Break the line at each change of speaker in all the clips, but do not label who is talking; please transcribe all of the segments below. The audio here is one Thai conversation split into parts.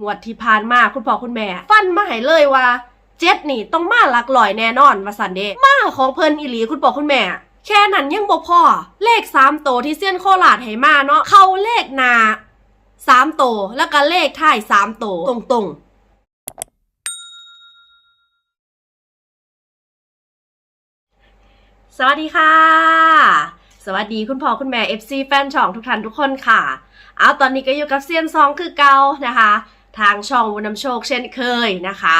งวดที่ผ่านมาคุณพ่อคุณแม่ ฟันมาให้เลยว่าเจ็ดนี่ต้องมาหลักลอยแน่นอนว่าสันเดะมาของเพิ่นอีหลีคุณพ่อคุณแม่ แค่นั้นยังบ่พอ เลขสามโตที่เซียนโคราชให้มาเนาะเขาเลขนาสามโตแล้วก็เลขท้ายสามโตตรงๆสวัสดีค่ะ สวัสดีคุณพ่อคุณแม่ FC แฟนช่องทุกท่านทุกคนค่ะ เอาตอนนี้ก็อยู่กับเซียนซองคือเกานะคะ ทางช่องวุนำโชคเช่นเคยนะคะ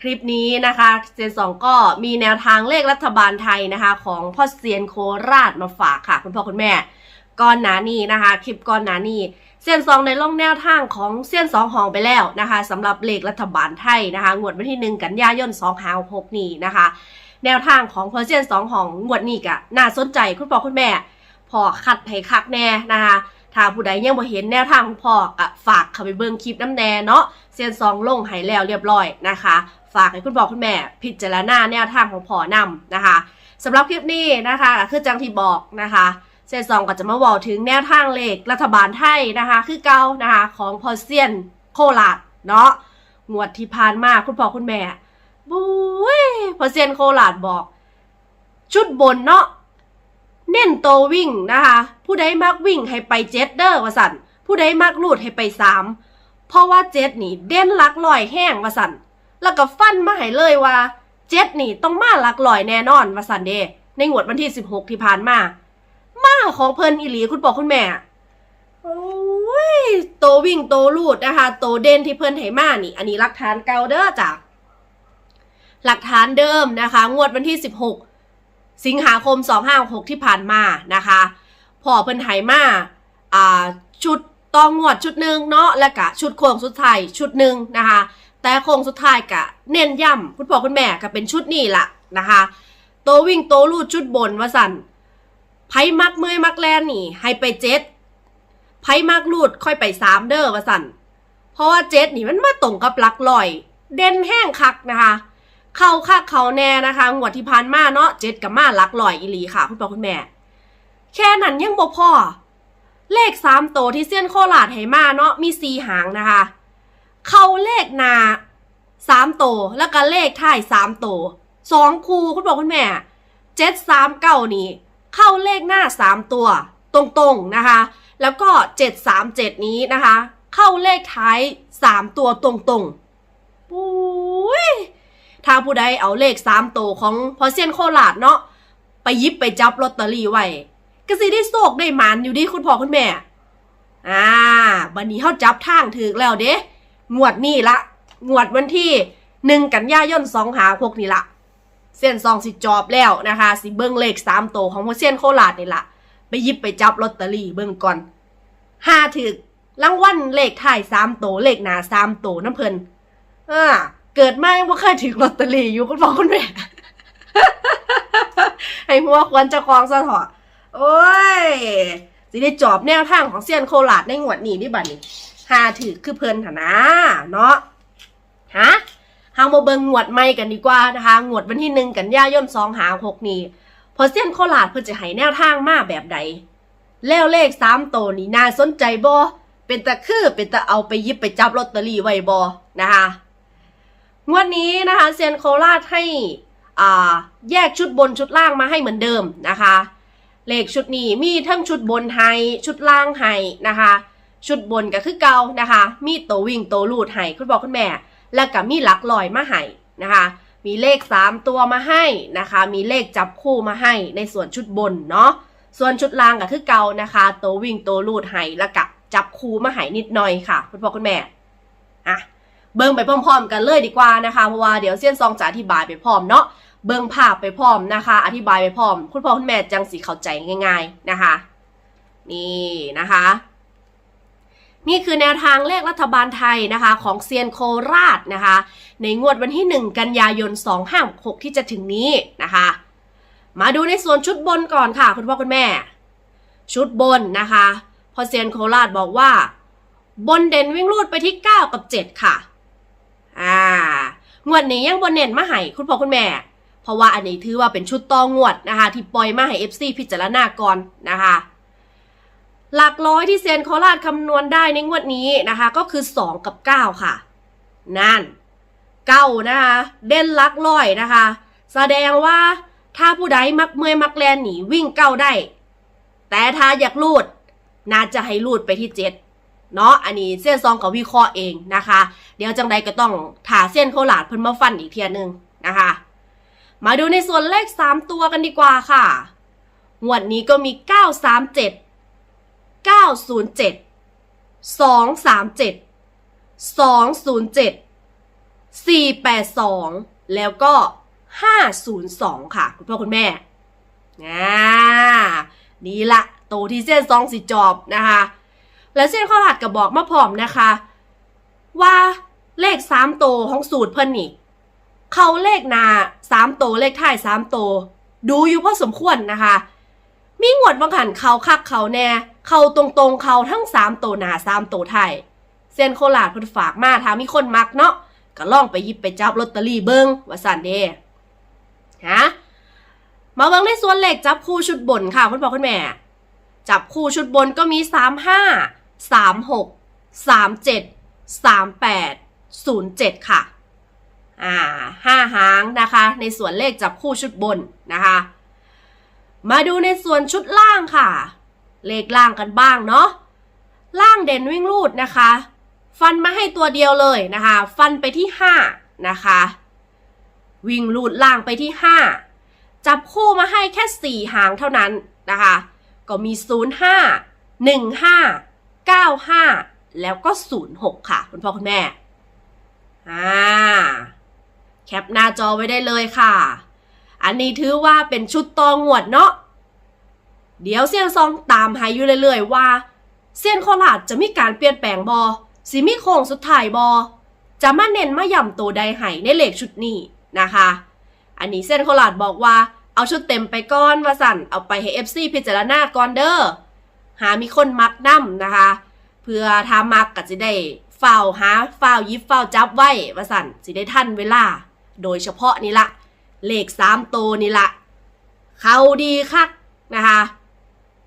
คลิปนี้นะคะเซียนสองก็มีแนวทางเลขรัฐบาลไทยนะคะ ของพ่อเซียนโคราชมาฝากค่ะ คุณพ่อคุณแม่ก่อนหนานี้นะคะ คลิปก่อนหนานี้เซียนซองในล่องแนวทางของเซียนสองหองไปแล้วนะคะสำหรับเลขรัฐบาลไทยนะคะงวดวันที่หนึ่งกันยายน2 5 6นี้นะคะ แนวทางของเพอเซียนสองของงวดนี้กะน่าสนใจคุณพ่อคุณแม่พอคัดให้คักแน่นะคะ ถ้าผู้ใดยังบ่เห็นแนวทางของพ่อกะฝากเข้าไปเบิ่งคลิปน้ำแน่เนาะเซียนสองลงให้แล้วเรียบร้อยนะคะ ฝากให้คุณพ่อคุณแม่ พิจารณาแนวทางของพ่อนำนะคะสำหรับคลิปนี้นะคะคือจังที่บอกนะคะเซียนสองก็จะมาบอกถึงแนวทางเลขรัฐบาลไทยนะคะ คือเก่านะคะของพอเซียนโคราชเนาะงวดที่ผ่านมาคุณพ่อคุณแม่บุ้ยพอเซียนโคราชบอก ชุดบนเนาะ เน้นโตวิ่งนะคะ ผู้ใดมักวิ่งให้ไปเจ็ดเด้อว่าสันผู้ใดมักลูดให้ไปสามเพราะว่าเจ็ดนี่เด่นลักลอยแห้งว่าสันแล้วก็ฟันมาให้เลยว่าเจ็ดนี่ต้องมาลักลอยแน่นอนว่าสันเดในงวดวันที่สิบหกที่ผ่านมา มาของเพิ่นอีหลีคุณบอกคุณแม่โอ้ยโตวิ่งโตลูดนะคะ โตเด่นที่เพิ่นให้มานี่ อันนี้หลักฐานเก่าเด้อจากหลักฐานเดิมนะคะ งวดวันที่16 สิงหาคม 256 ที่ผ่านมานะคะพอเพิ่นไหมาอ่าชุดตองงวดชุดหนึ่งเนาะแล้วก็ชุดโค้งสุดท้ายชุดหนึ่งนะคะ แต่โค้งสุดท้ายกะเน้นย้ำคุณพ่อคุณแม่ก็เป็นชุดนี้ละนะคะโตววิ่งโตลูดชุดบนว่าสันไพ่มักเมื่อยมักแลนนี่ ให้ไปเจ็ดไพ่มักลูดค่อยไปสามเด้อว่าสันเพราะว่าเจ็ดนี่มันมาตรงกับหลักลอย เด่นแห้งคักนะคะ เข้าคักเขาแน่นะคะงวดที่ผ่านมาเนาะเจ็ดกับมาลักลอยอีหลีค่ะ คุณพ่อคุณแม่ แค่นั้นยังบ่พอเลขสามโตวที่เส้ยนโคราชให้มาเนาะมีสีหางนะคะ เข้าเลขหนาสามโตวแล้วก็เลขท้ายสามโตวสองคูคุณพ่อคุณแม่เจ็ดสามเก้านี่เข้าเลขหน้าสามตัว ตรงๆนะคะ แล้วก็เจ็ดสามเจ็ดนี้นะคะ เข้าเลขท้ายสามตัวตรงๆปุ้ย ถ้าผู้ใดเอาเลขสามตัวของพอเซียนโคราชเนาะไปยิบไปจับลอตเตอรี่ไว้ก็สิได้โชคได้หมานอยู่ดีคุณพ่อคุณแม่ อ่าบันนี้เขาจับทางถึกแล้วเด้งวดนี่ละงวดวันที่หนึ่งกันยายนสองหาพวกนี่ละเส้นซองสิจอบแล้วนะคะ สิเบิ้งเลขสามตัวของพอเซียนโคราชนี่ละไปยิบไปจับลอตเตอรี่เบิ้งก่อนห้าถึกรางวัลเลขท้ายสามตัวเลขหนาสามตัวน้ำเพลินอ่า เกิดมายังไม่เคยถึงลอตเตอรี่อยู่คุณพ่อคุณแม่ให้หัวควรจะคลองซะเถอะโอ้ยสิได้จอบแนวทางของเซียนโคราชในงวดนี้ดิบัดนี้หาถือคือเพลินหนนะเนาะฮะเฮามาเบิงงวดใหม่กันดีกว่านะคะงวดวันที่หนึ่งกันยายนสองหาหกนี้พอเซียนโคราชเพิ่นจะให้แนวทางมาแบบใด แล้วเลขสามโตวนี่น่าสนใจบ่เป็นตะคือเป็นตะเอาไปยิบไปจับลอตเตอรี่ไว้บ่นะคะ งวดนี้นะคะเซียนโคราชให้อ่าแยกชุดบนชุดล่างมาให้เหมือนเดิมนะคะ เลขชุดนี้มีทั้งชุดบนให้ชุดล่างให้นะคะ ชุดบนก็คือเก่านะคะ มีโตววิ่งโตวลูดให้คุณบอกคุณแม่ แล้วก็มีหลักลอยมาให้นะคะ มีเลข 3 ตัวมาให้นะคะ มีเลขจับคู่มาให้ในส่วนชุดบนเนาะส่วนชุดล่างก็คือเก่านะคะโตววิ่งโตวลูดให้แล้วก็จับคู่มาให้นิดหน่อยค่ะ คุณพ่อคุณแม่อะ เบิ่งไปพร้อมๆ กันเลยดีกว่านะคะเพราะว่าเดี๋ยวเซียนซองจะอธิบายไปพร้อมเนาะเบิ่งภาพไปพร้อมนะคะ อธิบายไปพร้อม คุณพ่อคุณแม่จังสีเข้าใจง่าย ๆนะคะ นี่นะคะ นี่คือแนวทางเลขรัฐบาลไทยนะคะ ของเซียนโคราชนะคะ ในงวดวันที่ 1 กันยายน 2566 ที่จะถึงนี้นะคะ มาดูในส่วนชุดบนก่อนค่ะ คุณพ่อคุณแม่ ชุดบนนะคะ พอเซียนโคราชบอกว่า บนเด่นวิ่งรูดไปที่ 9 กับ 7 ค่ะ อ่างวดนี้ยังบนเน่นมาให้คุณพ่อคุณแม่ เพราะว่าอันนี้ถือว่าเป็นชุดต่องวดนะคะ ที่ปล่อยมาให้ FC พิจารณาก่อนนะคะ หลักร้อยที่เซียนโคราชคำนวณได้ในงวดนี้นะคะ ก็คือ 2 กับ 9 ค่ะ นั่นเก้านะคะ เด่นหลักร้อยนะคะ แสดงว่าถ้าผู้ใดมักเมื่อยมักแลนหนีวิ่งเก้าได้ แต่ถ้าอยากลูด น่าจะให้ลูดไปที่เจ็ด เนาะอันนี้เส้นซองกับวิเคราะห์เองนะคะ เดี๋ยวจังใดก็ต้องถาเส้นโคราชเพิ่นมาฟันอีกเทียหนึงนะคะ มาดูในส่วนเลข 3 ตัวกันดีกว่าค่ะงวดนี้ก็มี 937 907 237 207 482 แล้วก็ 502 ค่ะ คุณพ่อคุณแม่อ่านี่ละโตที่เส้นซองสิจอบนะคะ และเส้นข้อหัดกับบอกมาพร้อมนะคะ ว่าเลขสามโตของสูตรเพิ่นนี่เขาเลขนาสามโตเลขท้ายสามโต ดูอยู่พอสมควรนะคะ มีงวดบางขันเขาคักเขาแน่เขาตรงๆเขาทั้งสามโตนาสามโตวท้ายเส้นโคราชเพิ่นฝากมาถ้ามีคนมักเนาะก็ล่องไปหยิบไปจับลอตเตอรี่เบิ้งว่าสันเดฮะมาเบิ้งในส่วนเลขจับคู่ชุดบนค่ะคุณพ่อคุณแม่ จับคู่ชุดบนก็มี35 36 37 38 07 ค่ะ อ่าห้าหางนะคะ ในส่วนเลขจับคู่ชุดบนนะคะ มาดูในส่วนชุดล่างค่ะ เลขล่างกันบ้างเนาะ ล่างเด่นวิ่งรูดนะคะ ฟันมาให้ตัวเดียวเลยนะคะ ฟันไปที่ 5 นะคะ วิ่งรูดล่างไปที่ 5 จับคู่มาให้แค่ 4 หางเท่านั้นนะคะ ก็มี 05 15 95 แล้วก็ 06 ค่ะ คุณพ่อคุณแม่ อ่า แคปหน้าจอไว้ได้เลยค่ะ อันนี้ถือว่าเป็นชุดตองวดเนาะ เดี๋ยวเซียนซองตามให้อยู่เรื่อยๆว่า เซียนโคราชจะมีการเปลี่ยนแปลงบอสิมีโค้งสุดท้ายบอจะมาเน้นมาย่ำตัวใดให้ในเหลขชุดนี้นะคะ อันนี้เส้นโคราชบอกว่าเอาชุดเต็มไปก้อนวาสั่นเอาไปให้ FC พิจารณาก่อนเด้อ หามีคนมักนํนะคะ เพื่อทามักก็จะได้เฝ้าหาเฝ้ายิบเฝ้าจับไว้ว่าสั่นสิได้ทันเวลา โดยเฉพาะนี่ละเลขสามตัวนี่ละเขาดีคักนะคะ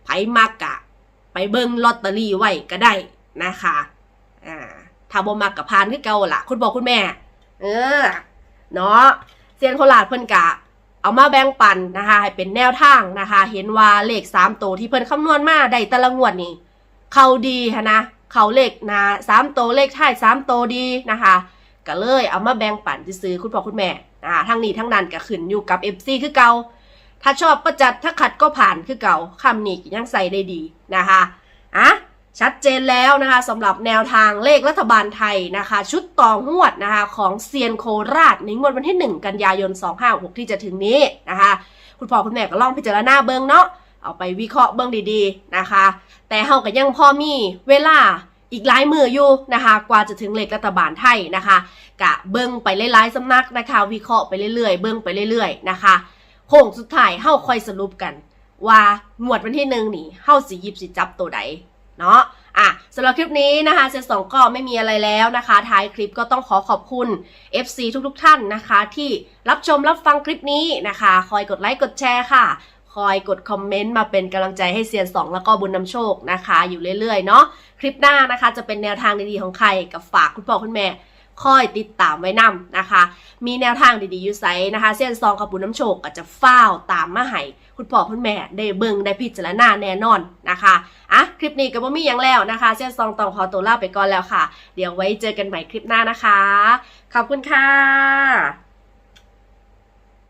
ไผมักกะ ไปเบิ่งลอตเตอรี่ไว้ก็ได้นะคะอ่าถ้าบ่มักกับพานคือเก่าล่ะคุณบอกคุณแม่ เออ เนาะเซียนโคราชเพิ่นกะ เอามาแบ่งปันนะคะให้เป็นแนวทางนะคะ เห็นว่าเลขสามตัวที่เพิ่นคำนวณมาได้แต่ละงวดนี่เขาดีฮะนะเขาเลขนาสามตัวเลขท้ายสามตัวดีนะคะก็เลยเอามาแบ่งปันซื้อคุณพ่อคุณแม่นะคะทั้งนี้ทั้งนั้นก็ขึ้นอยู่กับ FC คือเก่าถ้าชอบก็จัดถ้าขัดก็ผ่านคือเก่าคำนี้ยังใส่ได้ดีนะคะอะ ชัดเจนแล้วนะคะสำหรับแนวทางเลขรัฐบาลไทยนะคะ ชุดต่องวดนะคะของเซียนโคราชในงวดวันที่ 1 กันยายน 256 ที่จะถึงนี้นะคะ คุณพ่อคุณแม่ก็ลองพิจารณาเบิ้งเนาะเอาไปวิเคราะห์เบิ้งดีๆนะคะ แต่เฮาก็ยังพอมีเวลาอีกหลายมืออยู่นะคะ กว่าจะถึงเลขรัฐบาลไทยนะคะ กะเบิ้งไปหลายๆสำนักนะคะ วิเคราะห์ไปเรื่อยๆ เบิ้งไปเรื่อยๆนะคะโค้งสุดท้ายเฮาค่อยสรุปกัน ว่างวดวันที่หนึ่งนี่เฮาสิหยิบสิจับตัวใด เนาะอะสำหรับคลิปนี้นะคะเซตสองก็ไม่มีอะไรแล้วนะคะ ท้ายคลิปก็ต้องขอขอบคุณ FC ทุกๆท่านนะคะ ที่รับชมรับฟังคลิปนี้นะคะ คอยกดไลค์กดแชร์ค่ะ คอยกดคอมเมนต์มาเป็นกำลังใจให้เซียนสองแล้วก็บุญนำโชคนะคะ อยู่เรื่อยๆเนาะคลิปหน้านะคะจะเป็นแนวทางดีๆของใครกับฝากคุณพ่อคุณแม่ คอยติดตามไว้นำนะคะ มีแนวทางดีๆอยู่ไซนะคะ เส้นซองกับบุญน้ำโชกก็จะฝ้าตามมาให้คุณพ่อคุณแม่ได้เบิ่งได้พิจารณาแน่นอนนะคะอะคลิปนี้ก็บ่มีอยังแล้วนะคะ เส้นซองต้องขอตัวลาไปก่อนแล้วค่ะ เดี๋ยวไว้เจอกันใหม่คลิปหน้านะคะ ขอบคุณค่ะ